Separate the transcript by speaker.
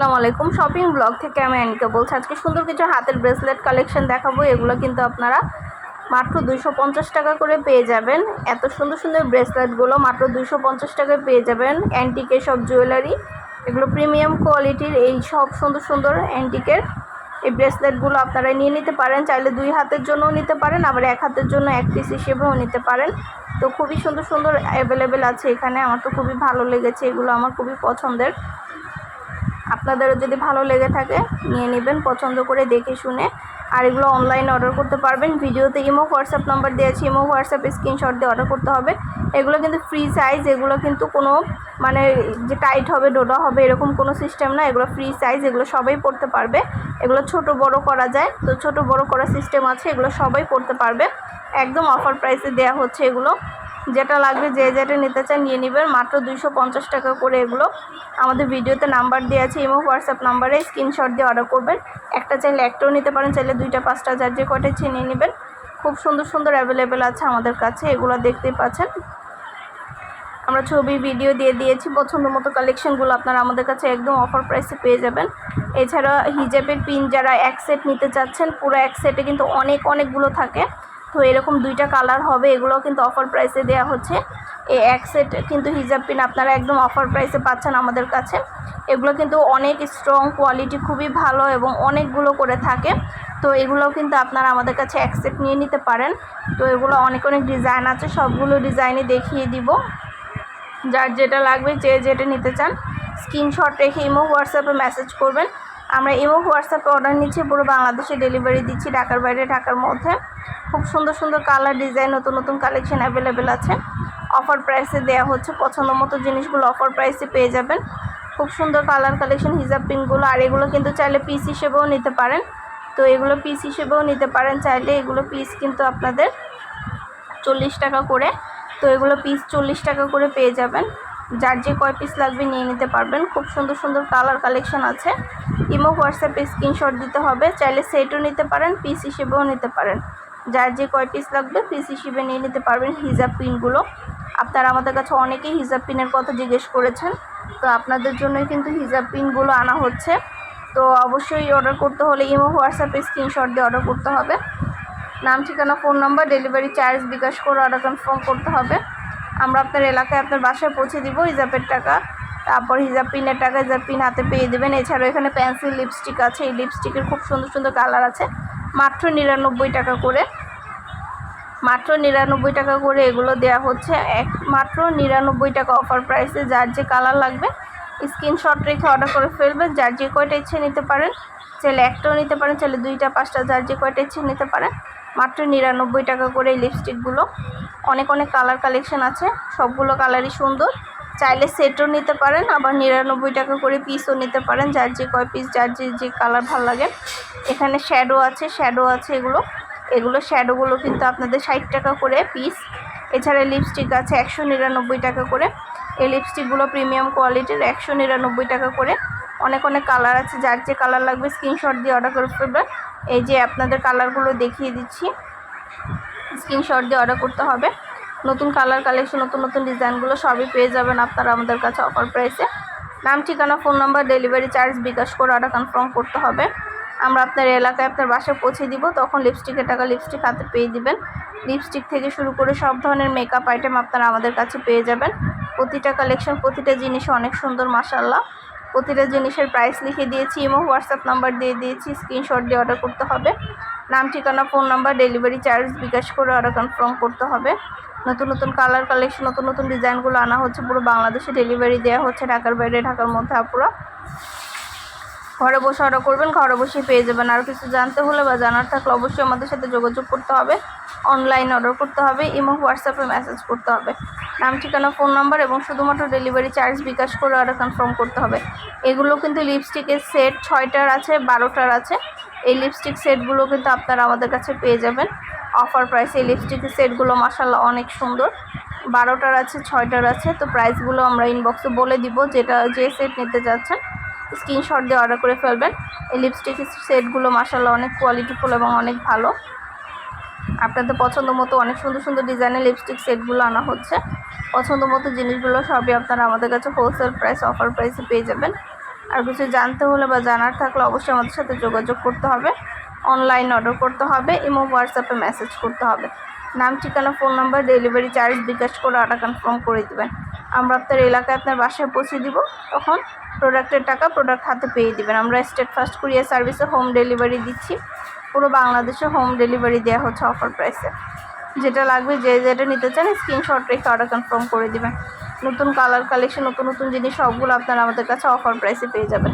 Speaker 1: আসসালামু আলাইকুম। Shopping blog থেকে আমি অ্যানিকা বলছি। আজকে সুন্দর কিছু হাতের ব্রেসলেট কালেকশন দেখাবো। এগুলো কিন্তু আপনারা মাত্র দুইশো পঞ্চাশ টাকা করে পেয়ে যাবেন। এত সুন্দর সুন্দর ব্রেসলেটগুলো মাত্র দুইশো পঞ্চাশ টাকায় পেয়ে যাবেন। অ্যান্টিকে সব জুয়েলারি এগুলো প্রিমিয়াম কোয়ালিটির এই সব সুন্দর সুন্দর অ্যান্টিকের এই ব্রেসলেটগুলো আপনারা নিয়ে নিতে পারেন। চাইলে দুই হাতের জন্যও নিতে পারেন, আবার এক হাতের জন্য এক পিস হিসেবেও নিতে পারেন। তো খুবই সুন্দর সুন্দর অ্যাভেলেবেল আছে এখানে। আমার তো খুবই ভালো লেগেছে। এগুলো আমার খুবই পছন্দের। আপনাদেরও যদি ভালো লেগে থাকে, নিয়ে নেবেন, পছন্দ করে দেখে শুনে। আর এগুলো অনলাইনে অর্ডার করতে পারবেন। ভিডিওতে ইমো হোয়াটসঅ্যাপ নাম্বার দিয়েছি, ইমো হোয়াটসঅ্যাপ স্ক্রিনশট দিয়ে অর্ডার করতে হবে। এগুলো কিন্তু ফ্রি সাইজ এগুলো কিন্তু কোনো মানে যে টাইট হবে, ডোডা হবে, এরকম কোনো সিস্টেম না। এগুলো ফ্রি সাইজ এগুলো সবাই পড়তে পারবে। এগুলো ছোট বড় করা যায়। তো ছোট বড় করার সিস্টেম আছে, এগুলো সবাই পড়তে পারবে। একদম অফার প্রাইসে দেওয়া হচ্ছে এগুলো। যেটা লাগবে যে যেটা নিতে চান নিয়ে নেবেন। মাত্র দুইশো পঞ্চাশ টাকা করে এগুলো। আমাদের ভিডিওতে নাম্বার দেওয়া আছে, ইমো, হোয়াটসঅ্যাপ নাম্বারে স্ক্রিনশট দিয়ে অর্ডার করবেন। একটা চাইলে একটাও নিতে পারেন, চাইলে দুইটা, পাঁচটা, যার যে ইচ্ছে নিয়ে নেবেন। খুব সুন্দর সুন্দর অ্যাভেলেবেল আছে আমাদের কাছে, এগুলো দেখতেই পাচ্ছেন। আমরা ছবি ভিডিও দিয়ে দিয়েছি, পছন্দ মতো কালেকশনগুলো আপনারা আমাদের কাছে একদম অফার প্রাইসে পেয়ে যাবেন। এছাড়া হিজাবের পিন যারা এক সেট নিতে চাচ্ছেন, পুরো এক সেটে কিন্তু অনেক, অনেকগুলো থাকে। তো এরকম দুইটা কালার হবে এগুলো কিন্তু অফার প্রাইসে দেওয়া হচ্ছে। এই এক সেট কিন্তু হিজাব পিন আপনারা একদম অফার প্রাইসে পাচ্ছেন আমাদের কাছে। এগুলো কিন্তু অনেক স্ট্রং কোয়ালিটি খুবই ভালো এবং অনেকগুলো করে থাকে। তো এগুলোও কিন্তু আপনারা আমাদের কাছে এক সেট নিয়ে নিতে পারেন। তো এগুলো অনেক অনেক ডিজাইন আছে, সবগুলো ডিজাইনই দেখিয়ে দিব। যার যেটা লাগবে, যে যেটা নিতে চান স্ক্রিনশট রেখে ইমো হোয়াটসঅ্যাপে মেসেজ করবেন। আমরা ইমো, হোয়াটসঅ্যাপে অর্ডার নিচ্ছি, পুরো বাংলাদেশে ডেলিভারি দিচ্ছি, ঢাকার বাইরে, ঢাকার মধ্যে। খুব সুন্দর সুন্দর কালার ডিজাইন নতুন নতুন কালেকশন অ্যাভেলেবেল আছে। অফার প্রাইসে দেওয়া হচ্ছে, পছন্দ মতো জিনিসগুলো অফার প্রাইসে পেয়ে যাবেন। খুব সুন্দর কালার কালেকশন হিজাব পিনগুলো আর এগুলো কিন্তু চাইলে পিস হিসেবেও নিতে পারেন। তো এগুলো পিস হিসেবেও নিতে পারেন, চাইলে এগুলো পিস কিন্তু আপনাদের চল্লিশ টাকা করে। তো এগুলো পিস চল্লিশ টাকা করে পেয়ে যাবেন। যার যে কয় পিস লাগবে নিয়ে নিতে পারবেন। খুব সুন্দর সুন্দর কালার কালেকশন আছে। ইমো হোয়াটসঅ্যাপে স্ক্রিনশট দিতে হবে। চাইলে সেটও নিতে পারেন পিস হিসেবেও নিতে পারেন। যার যে কয় পিস লাগবে পিস হিসেবে নিয়ে নিতে পারবেন হিজাব পিনগুলো আপনারা আমাদের কাছে অনেকেই হিজাব পিনের কথা জিজ্ঞেস করেছেন। তো আপনাদের জন্যই কিন্তু হিজাব পিনগুলো আনা হচ্ছে। তো অবশ্যই অর্ডার করতে হলে ইমো হোয়াটসঅ্যাপে স্ক্রিনশট দিয়ে অর্ডার করতে হবে। নাম, ঠিকানা phone number delivery charge bKash করে অর্ডার কনফার্ম করতে হবে। আমরা আপনার এলাকায় আপনার বাসায় পৌঁছে দিব হিজাবের টাকা। তারপর হিজাব পিনের টাকা, হিজাব পিন হাতে পেয়ে দেবেন। এছাড়াও এখানে পেন্সিল লিপস্টিক আছে। এই লিপস্টিকের খুব সুন্দর সুন্দর কালার আছে। মাত্র নিরানব্বই টাকা করে। মাত্র নিরানব্বই টাকা করে এগুলো দেওয়া হচ্ছে। এক, মাত্র নিরানব্বই টাকা অফার প্রাইসে যার যে কালার লাগবে স্ক্রিনশট রেখে অর্ডার করে ফেলবেন। যার যে কয়টা ইচ্ছে নিতে পারেন চাইলে একটাও নিতে পারেন চাইলে দুইটা, পাঁচটা, যার যে কয়টা ইচ্ছে নিতে পারেন, মাত্র নিরানব্বই টাকা করে এই লিপস্টিকগুলো অনেক অনেক কালার কালেকশন আছে, সবগুলো কালারই সুন্দর। চাইলে সেটও নিতে পারেন, আবার নিরানব্বই টাকা করে পিসও নিতে পারেন, যার যে কয় পিস যার যে যে কালার ভালো লাগে। এখানে শ্যাডো আছে শ্যাডো আছে এগুলো। এগুলো শ্যাডোগুলো কিন্তু আপনাদের ষাট টাকা করে পিস এছাড়া লিপস্টিক আছে একশো নিরানব্বই টাকা করে। এই লিপস্টিকগুলো প্রিমিয়াম কোয়ালিটির একশো নিরানব্বই টাকা করে। অনেক অনেক কালার আছে, যার যে কালার লাগবে স্ক্রিনশট দিয়ে অর্ডার করে ফেলবেন। এই যে আপনাদের কালারগুলো দেখিয়ে দিচ্ছি। স্ক্রিনশট দিয়ে অর্ডার করতে হবে। নতুন কালার কালেকশন নতুন নতুন ডিজাইনগুলো সবই পেয়ে যাবেন আপনারা আমাদের কাছে অফার প্রাইসে নাম, ঠিকানা phone number delivery charge bKash করে অর্ডার কনফার্ম করতে হবে। আমরা আপনার এলাকায় আপনার বাসায় পৌঁছে দিব, তখন লিপস্টিকের টাকা লিপস্টিক হাতে পেয়ে দিবেন। লিপস্টিক থেকে শুরু করে সব ধরনের মেকআপ আইটেম আপনারা আমাদের কাছে পেয়ে যাবেন। প্রতিটা কালেকশন প্রতিটা জিনিস অনেক সুন্দর মাসাল্লাহ প্রতিটা জিনিসের প্রাইস লিখে দিয়েছি এবং হোয়াটসঅ্যাপ নাম্বার দিয়ে দিয়েছি স্ক্রিনশট দিয়ে অর্ডার করতে হবে। নাম, ঠিকানা phone number delivery charge bKash করে অর্ডার কনফার্ম করতে হবে। নতুন নতুন কালার কালেকশন নতুন নতুন ডিজাইনগুলো আনা হচ্ছে, পুরো বাংলাদেশে ডেলিভারি দেওয়া হচ্ছে, ঢাকার বাইরে, ঢাকার মধ্যে আপুরা। ঘরে বসে অর্ডার করবেন, ঘরে বসে পেয়ে যাবেন। আর কিছু জানতে হলে বা জানার থাকলে অবশ্যই আমাদের সাথে যোগাযোগ করতে হবে। অনলাইনে অর্ডার করতে হবে এবং হোয়াটসঅ্যাপে মেসেজ করতে হবে। নাম, ঠিকানা ফোন নাম্বার এবং শুধুমাত্র ডেলিভারি চার্জ বিকাশ করে অর্ডার কনফার্ম করতে হবে। এগুলো কিন্তু লিপস্টিকের সেট ছয়টার আছে, বারোটার আছে। এই লিপস্টিক সেটগুলো কিন্তু আপনারা আমাদের কাছে পেয়ে যাবেন। অফার প্রাইসে এই লিপস্টিকের সেটগুলো মাসাল্লাহ অনেক সুন্দর। বারোটার আছে, ছয়টার আছে, তো প্রাইসগুলো আমরা ইনবক্সে বলে দিব, যেটা যে সেট নিতে যাচ্ছেন। স্ক্রিনশট দিয়ে অর্ডার করে ফেলবেন। এই লিপস্টিক সেটগুলো মাসাল্লাহ অনেক কোয়ালিটিফুল এবং অনেক ভালো। আপনাদের পছন্দ মতো অনেক সুন্দর সুন্দর ডিজাইনের লিপস্টিক সেটগুলো আনা হচ্ছে। পছন্দ মতো জিনিসগুলো সবই আপনারা আমাদের কাছে হোলসেল প্রাইস অফার প্রাইসে পেয়ে যাবেন। আর কিছু জানতে হলে বা জানার থাকলে অবশ্যই আমাদের সাথে যোগাযোগ করতে হবে। অনলাইন অর্ডার করতে হবে এবং হোয়াটসঅ্যাপে মেসেজ করতে হবে। নাম, ঠিকানা phone number delivery charge bKash করে অর্ডার কনফার্ম করে দিবেন। আমরা আপনার এলাকায় আপনার বাসায় পৌঁছে দিব, তখন প্রোডাক্টের টাকা প্রোডাক্ট হাতে পেয়ে দেবেন। আমরা স্টেট ফার্স্ট কুরিয়ার সার্ভিসে হোম ডেলিভারি দিচ্ছি। পুরো বাংলাদেশে হোম ডেলিভারি দেওয়া হচ্ছে অফার প্রাইসে যেটা লাগবে, যে যেটা নিতে চান স্ক্রিনশট রেখে অর্ডার কনফার্ম করে দেবেন। নতুন কালার কালেকশন নতুন নতুন জিনিস, সবগুলো আপনারা আমাদের কাছে অফার প্রাইসে পেয়ে যাবেন।